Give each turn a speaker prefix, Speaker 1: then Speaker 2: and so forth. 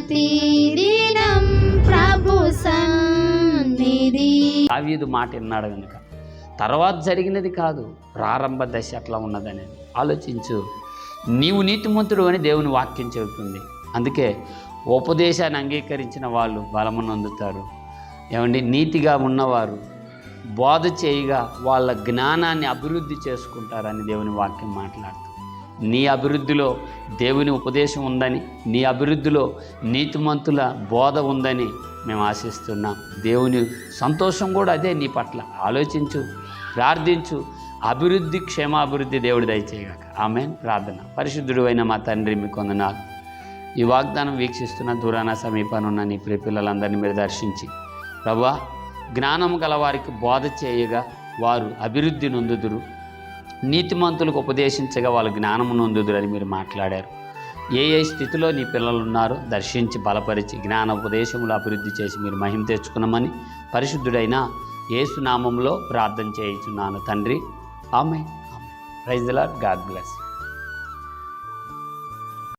Speaker 1: ప్రతిదినం ప్రభు సన్నిధి.
Speaker 2: దావీదు మాట విన్నాడు కనుక తర్వాత జరిగినది కాదు ప్రారంభ దశ అట్లా ఉన్నదని ఆలోచించు. నీవు నీతిమంతుడు అని దేవుని వాక్యం చెబుతుంది. అందుకే ఉపదేశాన్ని అంగీకరించిన వాళ్ళు బలమును అందుతారు ఏమండి? నీతిగా ఉన్నవారు బోధ చేయగా వాళ్ళ జ్ఞానాన్ని అభివృద్ధి చేసుకుంటారని దేవుని వాక్యం మాట్లాడుతుంది. నీ అభివృద్ధిలో దేవుని ఉపదేశం ఉందని నీ అభివృద్ధిలో నీతిమంతుల బోధ ఉందని మేము ఆశిస్తున్నాం. దేవుని సంతోషం కూడా అదే నీ పట్ల. ఆలోచించు ప్రార్థించు. అభివృద్ధి క్షేమాభివృద్ధి దేవుడు దయచేయగాక ఆమె ప్రార్థన. పరిశుద్ధుడు అయిన మా తండ్రి మీ కొందనాలు. ఈ వాగ్దానం వీక్షిస్తున్న దూరాన సమీపానున్న నీ ప్రియ పిల్లలందరినీ మీరు దర్శించి ప్రభా జ్ఞానం గలవారికి బోధ చేయగా వారు అభివృద్ధి నొందుదురు. నీతిమంతులకు ఉపదేశించగా వాళ్ళు జ్ఞానము నొందుదురు మీరు మాట్లాడారు. ఏ ఏ స్థితిలో నీ పిల్లలు ఉన్నారో దర్శించి బలపరిచి జ్ఞాన ఉపదేశములు అభివృద్ధి చేసి మీరు మహిమ తెచ్చుకున్నామని పరిశుద్ధుడైన ఏసునామంలో ప్రార్థన చేయించున్నాను తండ్రి. ఆమె ఆమె ప్రైజ్ లా గాడ్ బ్లెస్